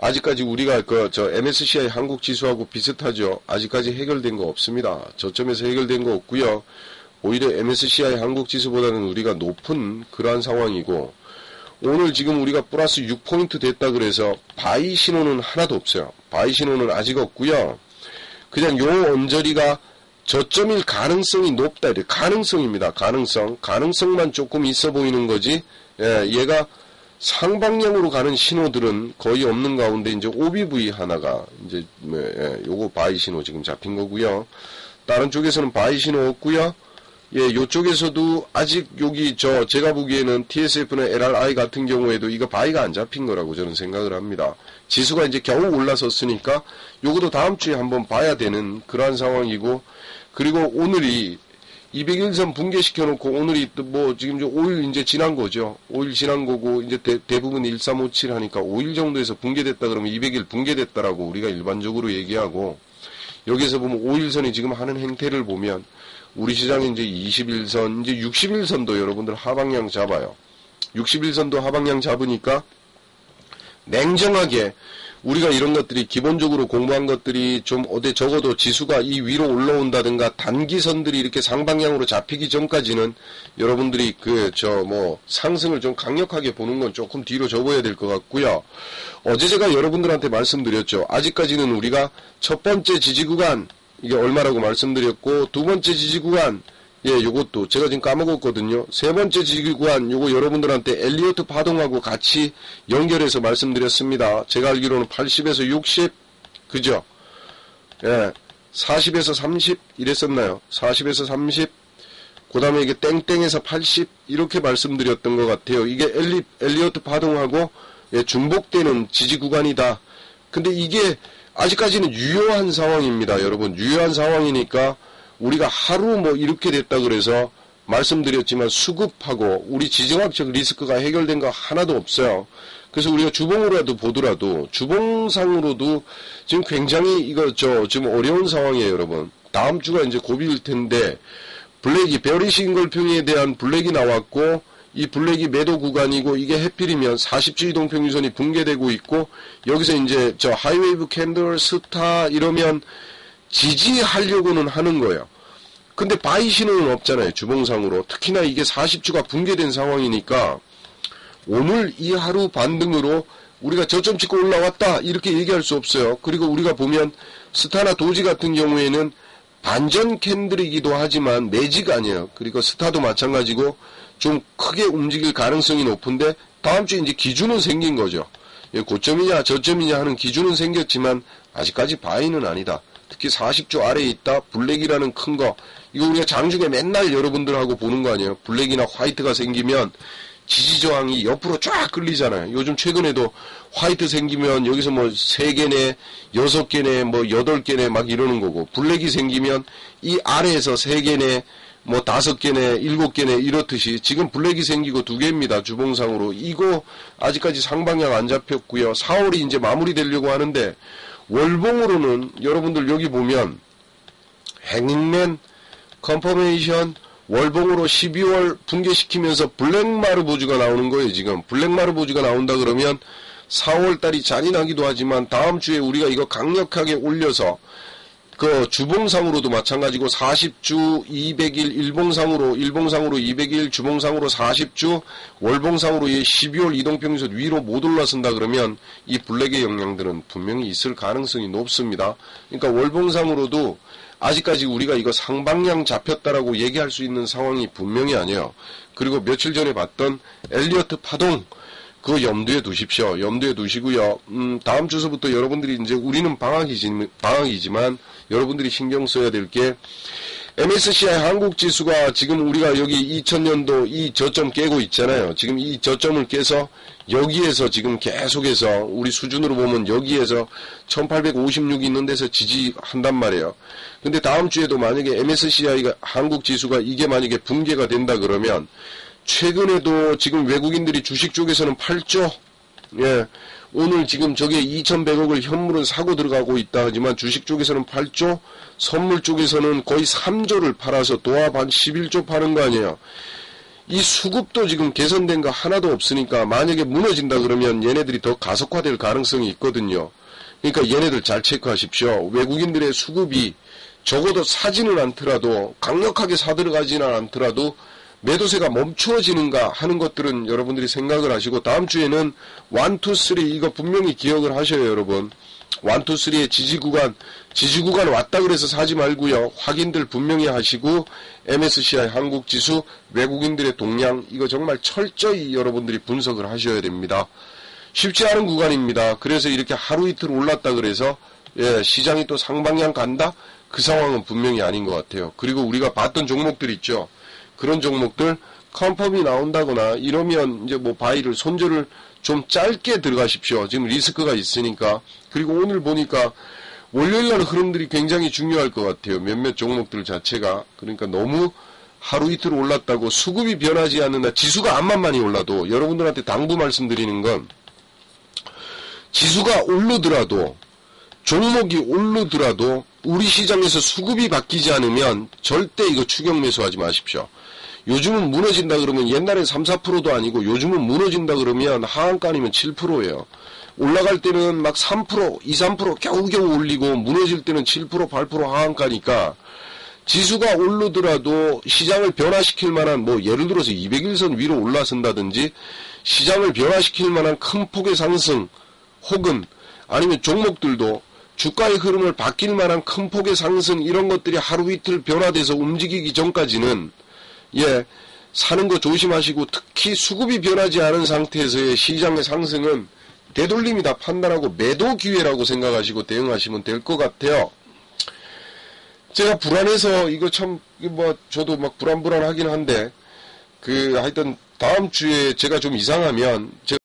아직까지 우리가 그 저 MSCI 한국 지수하고 비슷하죠. 아직까지 해결된 거 없습니다. 저점에서 해결된 거 없고요. 오히려 MSCI 한국 지수보다는 우리가 높은 그러한 상황이고 오늘 지금 우리가 플러스 6포인트 됐다 그래서 바이 신호는 하나도 없어요. 바이 신호는 아직 없고요. 그냥 요 언저리가 저점일 가능성이 높다. 이래 가능성입니다. 가능성. 가능성만 조금 있어 보이는 거지. 예, 얘가 상방향으로 가는 신호들은 거의 없는 가운데 이제 OBV 하나가 이제 뭐, 예, 요거 바이 신호 지금 잡힌 거고요. 다른 쪽에서는 바이 신호 없고요. 예, 요쪽에서도 아직 여기 저 제가 보기에는 TSF나 LRI 같은 경우에도 이거 바이가 안 잡힌 거라고 저는 생각을 합니다. 지수가 이제 겨우 올라섰으니까 요것도 다음 주에 한번 봐야 되는 그러한 상황이고 그리고 오늘이 200일선 붕괴시켜 놓고 오늘이 뭐 지금 5일 이제 지난 거죠. 5일 지난 거고 이제 대, 부분 1357 하니까 5일 정도에서 붕괴됐다 그러면 200일 붕괴됐다라고 우리가 일반적으로 얘기하고 여기서 보면 5일선이 지금 하는 행태를 보면 우리 시장이 이제 21선, 이제 61선도 여러분들 하방향 잡아요. 61선도 하방향 잡으니까 냉정하게 우리가 이런 것들이 기본적으로 공부한 것들이 좀 어디 적어도 지수가 이 위로 올라온다든가 단기선들이 이렇게 상방향으로 잡히기 전까지는 여러분들이 그 저 뭐 상승을 좀 강력하게 보는 건 조금 뒤로 접어야 될 것 같고요. 어제 제가 여러분들한테 말씀드렸죠. 아직까지는 우리가 첫 번째 지지 구간 이게 얼마라고 말씀드렸고 두 번째 지지 구간 예, 요것도 제가 지금 까먹었거든요. 세 번째 지지 구간 요거 여러분들한테 엘리어트 파동하고 같이 연결해서 말씀드렸습니다. 제가 알기로는 80에서 60 그죠? 예. 40에서 30 이랬었나요? 40에서 30 그다음에 이게 땡땡에서 80 이렇게 말씀드렸던 것 같아요. 이게 엘리 엘리어트 파동하고 예, 중복되는 지지 구간이다. 근데 이게 아직까지는 유효한 상황입니다. 여러분 유효한 상황이니까 우리가 하루 뭐 이렇게 됐다 그래서 말씀드렸지만 수급하고 우리 지정학적 리스크가 해결된 거 하나도 없어요. 그래서 우리가 주봉으로라도 보더라도 주봉상으로도 지금 굉장히 이거 저 지금 어려운 상황이에요, 여러분. 다음 주가 이제 고비일 텐데 블랙이 베리싱 걸평에 대한 블랙이 나왔고 이 블랙이 매도 구간이고 이게 해필이면 40주 이동평균선이 붕괴되고 있고 여기서 이제 저 하이웨이브 캔들 스타 이러면 지지하려고는 하는 거예요. 근데 바이 신호는 없잖아요. 주봉상으로. 특히나 이게 40주가 붕괴된 상황이니까 오늘 이 하루 반 등으로 우리가 저점 찍고 올라왔다 이렇게 얘기할 수 없어요. 그리고 우리가 보면 스타나 도지 같은 경우에는 반전 캔들이기도 하지만 매지가 아니에요. 그리고 스타도 마찬가지고 좀 크게 움직일 가능성이 높은데 다음 주에 이제 기준은 생긴 거죠. 고점이냐 저점이냐 하는 기준은 생겼지만 아직까지 바이는 아니다. 특히 40주 아래에 있다. 블랙이라는 큰 거. 이거 우리가 장중에 맨날 여러분들하고 보는 거 아니에요. 블랙이나 화이트가 생기면 지지 저항이 옆으로 쫙 끌리잖아요. 요즘 최근에도 화이트 생기면 여기서 뭐 3개네, 6개네, 뭐 8개네 막 이러는 거고 블랙이 생기면 이 아래에서 3개네, 뭐 다섯 개네, 일곱 개네 이렇듯이 지금 블랙이 생기고 두 개입니다. 주봉상으로. 이거 아직까지 상방향 안 잡혔고요. 4월이 이제 마무리되려고 하는데 월봉으로는 여러분들 여기 보면 행맨 컨퍼메이션 월봉으로 12월 붕괴시키면서 블랙마르보즈가 나오는 거예요, 지금. 블랙마르보즈가 나온다 그러면 4월 달이 잔인하기도 하지만 다음 주에 우리가 이거 강력하게 올려서 그 주봉상으로도 마찬가지고 40주 200일 일봉상으로 일봉상으로 200일 주봉상으로 40주 월봉상으로 12월 이동평균선 위로 못 올라선다 그러면 이 블랙의 영향들은 분명히 있을 가능성이 높습니다. 그러니까 월봉상으로도 아직까지 우리가 이거 상방향 잡혔다라고 얘기할 수 있는 상황이 분명히 아니에요. 그리고 며칠 전에 봤던 엘리어트 파동 그거 염두에 두십시오. 염두에 두시고요. 음, 다음 주서부터 여러분들이 이제 우리는 방학이지, 방학이지만 여러분들이 신경 써야 될 게 MSCI 한국 지수가 지금 우리가 여기 2000년도 이 저점 깨고 있잖아요. 지금 이 저점을 깨서 여기에서 지금 계속해서 우리 수준으로 보면 여기에서 1856 있는 데서 지지한단 말이에요. 근데 다음 주에도 만약에 MSCI가 한국 지수가 이게 만약에 붕괴가 된다 그러면 최근에도 지금 외국인들이 주식 쪽에서는 8조, 예, 오늘 지금 저게 2,100억을 현물은 사고 들어가고 있다 하지만 주식 쪽에서는 8조, 선물 쪽에서는 거의 3조를 팔아서 도합 한 11조 파는 거 아니에요. 이 수급도 지금 개선된 거 하나도 없으니까 만약에 무너진다 그러면 얘네들이 더 가속화될 가능성이 있거든요. 그러니까 얘네들 잘 체크하십시오. 외국인들의 수급이 적어도 사지는 않더라도 강력하게 사들어가지는 않더라도 매도세가 멈추어지는가 하는 것들은 여러분들이 생각을 하시고 다음 주에는 1, 2, 3 이거 분명히 기억을 하셔요 여러분. 1, 2, 3의 지지 구간, 지지 구간 왔다 그래서 사지 말고요. 확인들 분명히 하시고 MSCI 한국 지수, 외국인들의 동향 이거 정말 철저히 여러분들이 분석을 하셔야 됩니다. 쉽지 않은 구간입니다. 그래서 이렇게 하루 이틀 올랐다 그래서 예, 시장이 또 상방향 간다? 그 상황은 분명히 아닌 것 같아요. 그리고 우리가 봤던 종목들 있죠. 그런 종목들 컨펌이 나온다거나 이러면 이제 뭐 바이를 손절을 좀 짧게 들어가십시오. 지금 리스크가 있으니까. 그리고 오늘 보니까 월요일 날 흐름들이 굉장히 중요할 것 같아요. 몇몇 종목들 자체가. 그러니까 너무 하루 이틀 올랐다고 수급이 변하지 않는다. 지수가 암만만이 올라도 여러분들한테 당부 말씀드리는 건 지수가 오르더라도 종목이 오르더라도 우리 시장에서 수급이 바뀌지 않으면 절대 이거 추격 매수하지 마십시오. 요즘은 무너진다 그러면 옛날엔 3, 4%도 아니고 요즘은 무너진다 그러면 하한가 아니면 7%예요. 올라갈 때는 막 3%, 2, 3% 겨우겨우 올리고 무너질 때는 7%, 8% 하한가니까 지수가 오르더라도 시장을 변화시킬 만한 뭐 예를 들어서 200일선 위로 올라선다든지 시장을 변화시킬 만한 큰 폭의 상승 혹은 아니면 종목들도 주가의 흐름을 바뀔 만한 큰 폭의 상승 이런 것들이 하루 이틀 변화돼서 움직이기 전까지는 예 사는 거 조심하시고 특히 수급이 변하지 않은 상태에서의 시장의 상승은 되돌림이다 판단하고 매도 기회라고 생각하시고 대응하시면 될 것 같아요. 제가 불안해서 이거 참 뭐 저도 막 불안불안하긴 한데 그 하여튼 다음 주에 제가 좀 이상하면 제가